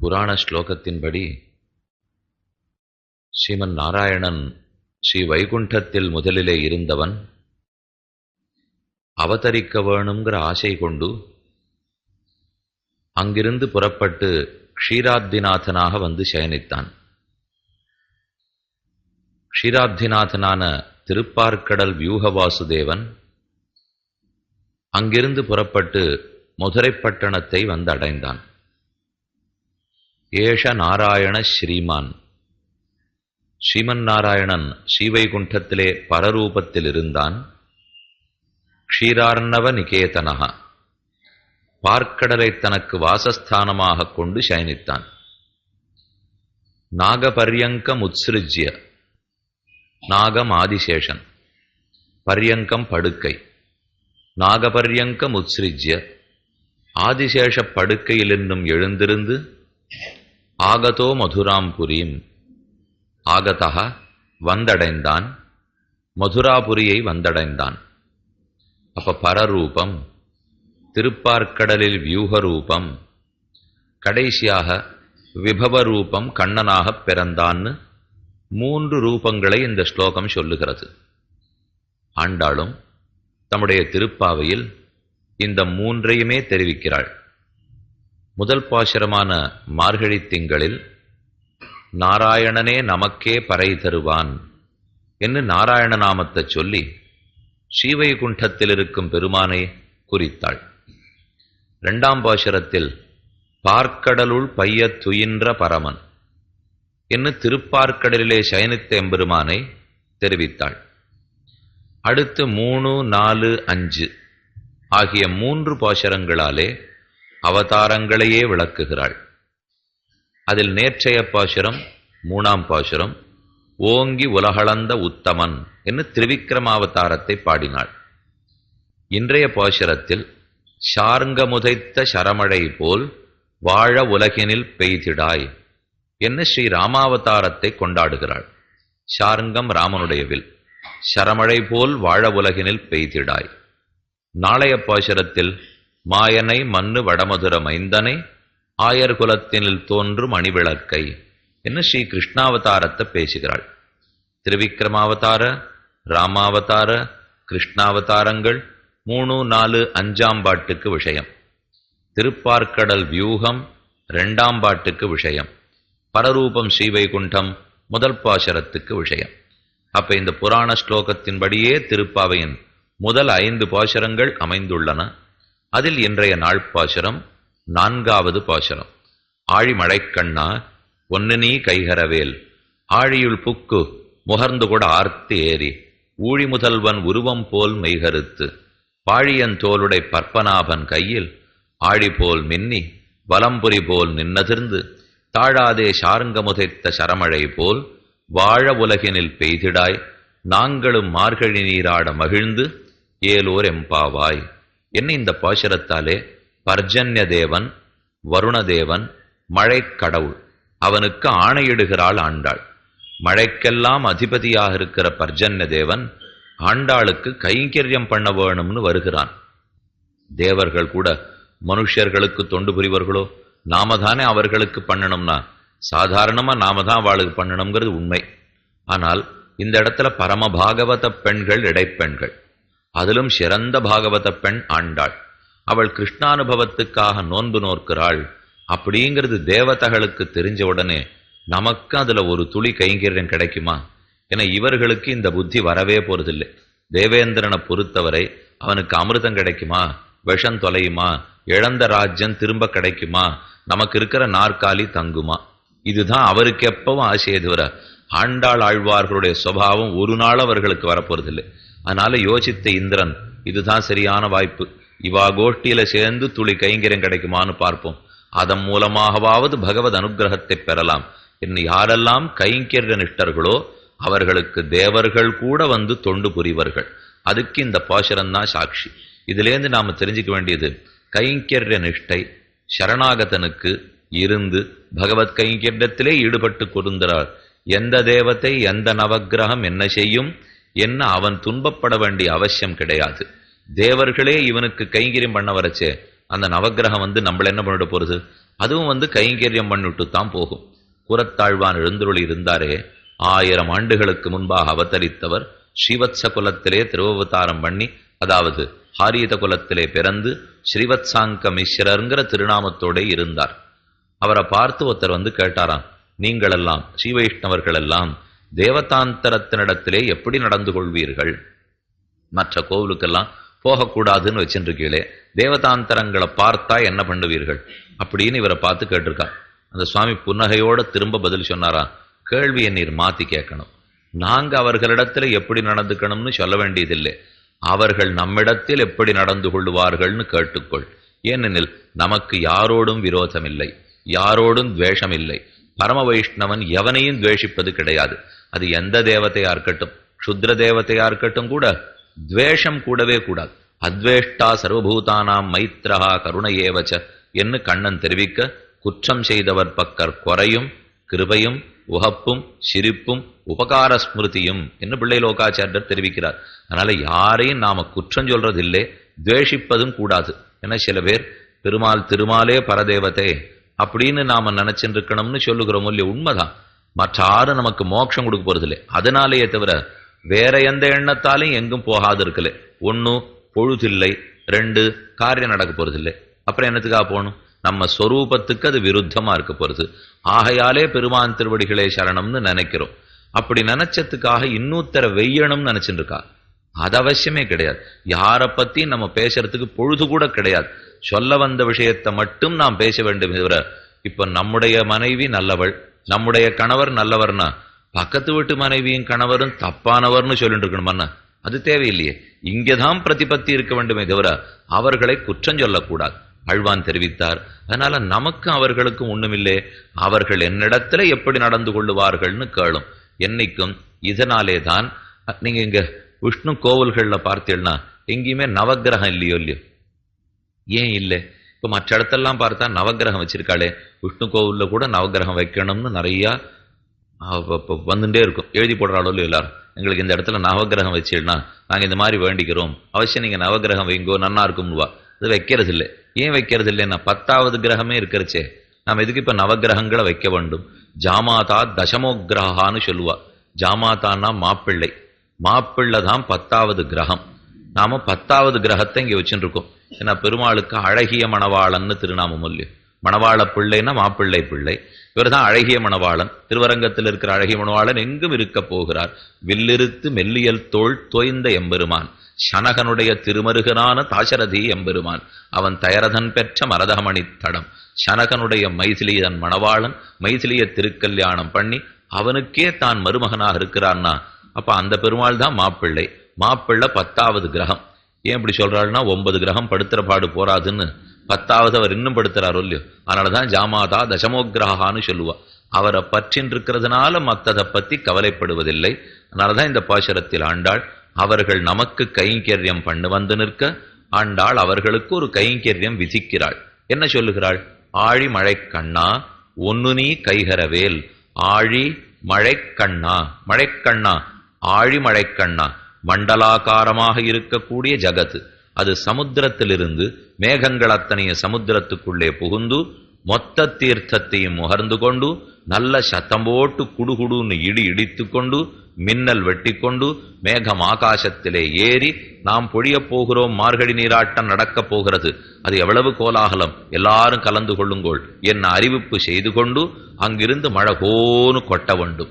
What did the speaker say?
புராண ஸ்லோகத்தின்படி ஸ்ரீமன் நாராயணன் ஸ்ரீ வைகுண்டத்தில் முதலிலே இருந்தவன் அவதரிக்க வேணுங்கிற ஆசை கொண்டு அங்கிருந்து புறப்பட்டு க்ஷீராப்திநாதனாக வந்து சயனித்தான். க்ஷீராப்திநாதனான திருப்பார்க்கடல் வியூக வாசுதேவன் அங்கிருந்து புறப்பட்டு மதுரைப்பட்டணத்தை வந்து அடைந்தான் ஏஷ நாராயண ஸ்ரீமான். ஸ்ரீமன் நாராயணன் ஸ்ரீவைகுண்டத்திலே பரரூபத்தில் இருந்தான் க்ஷீரார்ணவ நிகேதனக பார்க்கடலை தனக்கு வாசஸ்தானமாக கொண்டு சயனித்தான். நாகபர்யங்கம் உத்சிருஜ்ய நாகம் ஆதிசேஷன். பர்யங்கம் படுக்கை. நாகபர்யங்கம் உத்ஸ்ருஜ்ய ஆதிசேஷ படுக்கையில் என்னும் எழுந்திருந்து ஆகதோ மதுராம்புரியும் ஆகதா வந்தடைந்தான். மதுராபுரியை வந்தடைந்தான். அப்ப பரரூபம் திருப்பார்க்கடலில் வியூகரூபம் கடைசியாக விபவரூபம் கண்ணனாகப் பிறந்தான்னு மூன்று ரூபங்களை இந்த ஸ்லோகம் சொல்லுகிறது. ஆண்டாளும் தம்முடைய திருப்பாவையில் இந்த மூன்றையுமே தெரிவிக்கிறாள். முதல் பாசுரமான மார்கழி திங்களில் நாராயணனே நமக்கே பறை தருவான் என்று நாராயண நாமத்தை சொல்லி ஸ்ரீவைகுண்டத்தில் இருக்கும் பெருமானை குறித்தாள். இரண்டாம் பாசுரத்தில் பார்க்கடலுள் பையத் துயின்ற பரமன் என்று திருப்பார்க்கடலிலே சயனித்த எம்பெருமானை தெரிவித்தாள். அடுத்து மூணு நாலு அஞ்சு ஆகிய மூன்று பாசரங்களாலே அவதாரங்களையே விளக்குகிறாள். அதில் நேற்றைய பாசுரம் மூணாம் பாசுரம் ஓங்கி உலகளந்த உத்தமன் என்று திரிவிக்ரமாவதாரத்தை பாடினாள். இன்றைய பாசுரத்தில் சார்ங்கமுதைத்த சரமழை போல் வாழ உலகினில் பெய்திடாய் என்ன ஸ்ரீ ராமாவதாரத்தை கொண்டாடுகிறாள். சார்ங்கம் ராமனுடையவில் சரமழை போல் வாழ உலகினில் பெய்திடாய். நாளைய பாசுரத்தில் மாயனை மண்ணு வடமதுர மைந்தனை ஆயர் குலத்தினில் தோன்றும் அணிவிளக்கை. என்று ஸ்ரீ கிருஷ்ணாவதாரத்தை பேசுகிறாள். திருவிக்ரமாவதார ராமாவதார கிருஷ்ணாவதாரங்கள் மூணு நாலு அஞ்சாம் பாட்டுக்கு விஷயம். திருப்பார்க்கடல் வியூகம் ரெண்டாம் பாட்டுக்கு விஷயம். பரரூபம் ஸ்ரீவைகுண்டம் முதல் பாசரத்துக்கு விஷயம். அப்ப இந்த புராண ஸ்லோகத்தின்படியே திருப்பாவையின் முதல் ஐந்து பாசரங்கள் அமைந்துள்ளன. அதில் இன்றைய நாள் பாசுரம் நான்காவது பாசுரம். ஆழிமழைக்கண்ணா ஒன்னு நீ கைகரவேல். ஆழியுள் புக்கு முகர்ந்து கூட ஆர்த்து ஏறி. ஊழி முதல்வன் உருவம் போல் மெய்கருத்து. பாழியன் தோளுடை பற்பனாபன் கையில் ஆழி போல் மின்னி வலம்புரி போல் நின்னதிர்ந்து. தாழாதே சாருங்கமுதைத்த சரமழை போல் வாழ உலகினில் பெய்திடாய். நாங்களும் மார்கழி நீராட மகிழ்ந்து ஏலோர் எம்பாவாய். என்ன இந்த பாசுரத்தாலே? பர்ஜன்ய தேவன் வருணதேவன் மழை கடவுள். அவனுக்கு ஆணையிடுகிறாள் ஆண்டாள். மழைக்கெல்லாம் அதிபதியாக இருக்கிற பர்ஜன்ய தேவன் ஆண்டாளுக்கு கைங்கரியம் பண்ண வேணும்னு வருகிறான். தேவர்கள் கூட மனுஷர்களுக்கு தொண்டு புரிவர்களோ? நாம தானே அவர்களுக்கு பண்ணணும்னா? சாதாரணமா நாம தான் அவளுக்கு பண்ணணுங்கிறது உண்மை. ஆனால் இந்த இடத்துல பரமபாகவத பெண்கள் இடைப்பெண்கள். அதிலும் சிறந்த பாகவத பெண் ஆண்டாள். அவள் கிருஷ்ணானுபவத்துக்காக நோன்பு நோக்கிறாள் அப்படிங்கிறது தேவதகளுக்கு தெரிஞ்ச உடனே நமக்கு அதுல ஒரு துளி கைங்கரியம் கிடைக்குமா? என இவர்களுக்கு இந்த புத்தி வரவே போறதில்லை. தேவேந்திரனை பொறுத்தவரை அவனுக்கு அமிர்தம் கிடைக்குமா? விஷம் தொலையுமா? இழந்த ராஜ்யம் திரும்ப கிடைக்குமா? நமக்கு இருக்கிற நாற்காலி தங்குமா? இதுதான் அவருக்கு எப்பவும் ஆசையை தவிர ஆண்டாள் ஆழ்வார்களுடைய சுவாவம் ஒரு நாள் அவர்களுக்கு வரப்போறதில்லை. அதனால யோசித்த இந்திரன் இதுதான் சரியான வாய்ப்பு. இவா கோஷ்டியில சேர்ந்து துளி கைங்கரியம் கிடைக்குமான்னு பார்ப்போம். அதன் மூலமாகவாவது பகவத் அனுகிரகத்தை பெறலாம். இன்னும் யாரெல்லாம் கைங்கரிய நிஷ்டர்களோ அவர்களுக்கு தேவர்கள் கூட வந்து தொண்டு புரிவர்கள். அதுக்கு இந்த பாசுரம் தான் சாட்சி. இதுலேருந்து நாம தெரிஞ்சுக்க வேண்டியது கைங்கரிய நிஷ்டை சரணாகதனுக்கு இருந்து பகவத் கைங்கரியத்திலே ஈடுபட்டு கொடுந்தார் எந்த தேவத்தை எந்த நவக்கிரகம் என்ன செய்யும் என்ன அவன் துன்பப்பட வேண்டிய அவசியம் கிடையாது. தேவர்களே இவனுக்கு கைங்கரியம் பண்ண வரச்சே அந்த நவக்கிரகம் வந்து நம்மள என்ன பண்ணிட போறது? அதுவும் வந்து கைங்கரியம் பண்ணிட்டு தான் போகும். குரத்தாழ்வான் எழுந்துருளி இருந்தாரே ஆயிரம் ஆண்டுகளுக்கு முன்பாக அவதரித்தவர் ஸ்ரீவத்ச குலத்திலே திருவவதாரம் பண்ணி அதாவது ஹாரியத குலத்திலே பிறந்து ஸ்ரீவத்சாங்க மிஸ்ரருங்கிற திருநாமத்தோட இருந்தார். அவரை பார்த்து ஒருத்தர் வந்து கேட்டாராம் நீங்களெல்லாம் ஸ்ரீ வைஷ்ணவர்கள் எல்லாம் தேவதாந்தரத்தினிடத்திலே எப்படி நடந்து கொள்வீர்கள் மற்ற கோவிலுக்கெல்லாம் போகக்கூடாதுன்னு வச்சுருக்கீங்களே தேவதாந்தரங்களை பார்த்தா என்ன பண்ணுவீர்கள்? அப்படின்னு இவரை பார்த்து கேட்டிருக்கார் அந்த சுவாமி புன்னகையோட திரும்ப பதில் சொன்னாரா கேள்வியை நீர் மாத்தி கேட்கணும். நாங்க அவர்களிடத்துல எப்படி நடந்துக்கணும்னு சொல்ல வேண்டியதில்லை. அவர்கள் நம்மிடத்தில் எப்படி நடந்து கொள்வார்கள்னு கேட்டுக்கொள். ஏனெனில் நமக்கு யாரோடும் விரோதம் இல்லை யாரோடும் துவேஷம் இல்லை பரம வைஷ்ணவன் எவனையும் துவேஷிப்பது கிடையாது. அது எந்த தேவதையா இருக்கட்டும் க்ஷுத்ர தேவதையா இருக்கட்டும் கூட துவேஷம் கூடவே கூடாது. அத்வேஷ்டா சர்வபூதானாம் மைத்ரஹா கருணையேவச்ச என்று கண்ணன் தெரிவிக்க குற்றம் செய்தவர் பக்கர் குறையும் கிருபையும் உகப்பும் சிரிப்பும் உபகார ஸ்மிருதியும் என்று பிள்ளை லோகாச்சாரியர் தெரிவிக்கிறார். அதனால யாரையும் நாம குற்றம் சொல்றதில்லை துவேஷிப்பதும் கூடாது. ஏன்னா சில பேர் பெருமாள் திருமாலே பரதேவதே அப்படின்னு நாம நினைச்சிருக்கணும்னு இருக்கணும்னு சொல்லுகிறோம் இல்லையா உண்மைதான். மற்றாரும் நமக்கு மோட்சம் கொடுக்க போறதில்லை. அதனாலேயே தவிர வேற எந்த எண்ணத்தாலையும் எங்கும் போகாது இருக்கல. ஒன்று பொழுதில்லை. ரெண்டு காரியம் நடக்க போறதில்லை. அப்புறம் என்னத்துக்காக போகணும்? நம்ம ஸ்வரூபத்துக்கு அது விருத்தமாக இருக்க போகிறது ஆகையாலே பெருமான் திருவடிகளே சரணம்னு நினைக்கிறோம். அப்படி நினைச்சதுக்காக இன்னொருத்தர வெய்யணும்னு நினைச்சுட்டு இருக்கா அது அவசியமே கிடையாது. யாரை பத்தி நம்ம பேசுறதுக்கு பொழுது கூட கிடையாது. சொல்ல வந்த விஷயத்தை மட்டும் நாம் பேச வேண்டும் தவிர இப்ப நம்முடைய மனைவி நல்லவள் நம்முடைய கணவர் நல்லவர்னா பக்கத்து வீட்டு மனைவியும் கணவரும் தப்பானவர்னு சொல்லிட்டு இருக்கணுமாண்ணா அது தேவையில்லையே. இங்கேதான் பிரதிபத்தி இருக்க வேண்டுமே தவிர அவர்களை குற்றம் சொல்லக்கூடாது. அழ்வான் தெரிவித்தார். அதனால நமக்கும் அவர்களுக்கும் ஒண்ணுமில்லே. அவர்கள் என்னிடத்துல எப்படி நடந்து கொள்ளுவார்கள்னு கேளும். என்னைக்கும் இதனாலே தான் நீங்க இங்க விஷ்ணு கோவில்களில் பார்த்தீங்கன்னா எங்கேயுமே நவக்கிரகம் இல்லையோ இல்லையோ? ஏன் இல்லை? இப்போ மற்ற இடத்தெல்லாம் பார்த்தா நவக்கிரகம் வச்சிருக்காளே. விஷ்ணு கோவிலில் கூட நவக்கிரகம் வைக்கணும்னு நிறையா வந்துட்டே இருக்கும். எழுதி போடுறாளோ இல்லையோ எல்லாரும். எங்களுக்கு இந்த இடத்துல நவக்கிரகம் வச்சிடனா நாங்கள் இந்த மாதிரி வேண்டிக்கிறோம். அவசியம் நீங்கள் நவக்கிரகம் வைங்கோ நன்னா இருக்கும்னுவா. அது வைக்கிறது இல்லை ஏன் வைக்கிறது இல்லைன்னா பத்தாவது கிரகமே இருக்கிறச்சே. நாம் எதுக்கு இப்போ நவக்கிரகங்களை வைக்க வேண்டும்? ஜாமாதா தசமோகிரகான்னு சொல்லுவா. ஜாமாதான்னா மாப்பிள்ளை. மாப்பிள்ளை தான் பத்தாவது கிரகம். நாம பத்தாவது கிரகத்தை இங்கே வச்சுருக்கோம். இருக்கோம் ஏன்னா பெருமாளுக்கு அழகிய மணவாளன்னு திருநாமம் இல்லையோ மணவாள பிள்ளைன்னா மாப்பிள்ளை பிள்ளை இவர் தான் அழகிய மணவாளன். திருவரங்கத்தில் இருக்கிற அழகிய மணவாளன் எங்கும் இருக்க போகிறார். வில்லிருத்து மெல்லியல் தோல் தோய்ந்த எம்பெருமான். சனகனுடைய திருமருகனான தாசரதி எம்பெருமான். அவன் தயரதன் பெற்ற மரதமணி தடம். சனகனுடைய மைசிலியன் மணவாளன் மைசிலிய திருக்கல்யாணம் பண்ணி அவனுக்கே தான் மருமகனாக இருக்கிறான்னா அப்ப அந்த பெருமாள் தான் மாப்பிள்ளை மாப்பிள்ளை பத்தாவது கிரகம். ஏன் இப்படி சொல்றாருன்னா ஒன்பது கிரகம் படுத்துகிற பாடு போராதுன்னு பத்தாவது அவர் இன்னும் படுத்துறாரு இல்லையோ? அதனாலதான் ஜாமாதா தசமோகிரகான்னு சொல்லுவா. அவரை பற்றின்றிருக்கிறதுனால மற்றதை மத்ததை பத்தி கவலைப்படுவதில்லை. அதனாலதான் இந்த பாசுரத்தில் ஆண்டாள் அவர்கள் நமக்கு கைங்கரியம் பண்ணு வந்து நிற்க ஆண்டாள் அவர்களுக்கு ஒரு கைங்கரியம் விதிக்கிறாள். என்ன சொல்லுகிறாள்? ஆழி மழை கண்ணா ஒன்னு நீ கைகரவேல் ஆழி மழைக்கண்ணா மழைக்கண்ணா ஆழி மழைக்கண்ணா மண்டலாகாரமாக இருக்கக்கூடிய ஜகத்து. அது சமுத்திரத்திலிருந்து மேகங்கள் அத்தனைய சமுத்திரத்துக்குள்ளே புகுந்து மொத்த தீர்த்தத்தையும் முகர்ந்து கொண்டு நல்ல சத்தம் போட்டு குடுகுடுன்னு இடி இடித்து கொண்டு மின்னல் வெட்டி கொண்டு மேகம் ஆகாசத்திலே ஏறி நாம் பொழியப் போகிறோம் மார்கழி நீராட்டம் நடக்கப் போகிறது. அது எவ்வளவு கோலாகலம்? எல்லாரும் கலந்து கொள்ளுங்கோள். என் அறிவிப்பு செய்து கொண்டு அங்கிருந்து மழகோனு கொட்ட வேண்டும்.